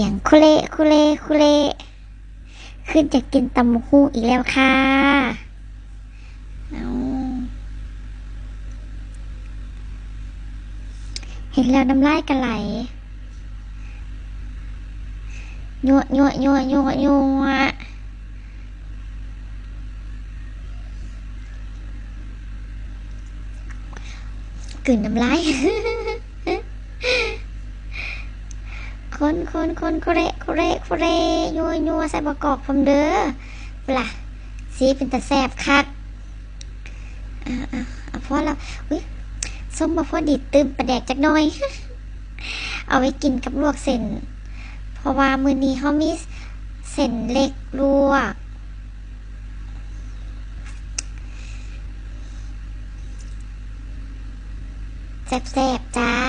สียงคุเลคุเลคุเล ขึ้นจะกินตำบักฮูอีกแล้วค่ะเห็นแล้วน้ำลายกันไหลยัวยัวยัวยัวยัวกลืนน้ำลาย คนคนคนโคเรโคเรโคเรยัวยัวใส่ประกอบผมเด้อเปล่าสีเป็นตะแสบคักอ่าอ่าเอาพอแล้วอุ้ยส้มมาพอดีตื่มประแดกจักหน่อย เอาไว้กินกับลวกเส้น เพราะว่ามือนี้เขามีเส้นเล็กลวกแซ่บๆจ้า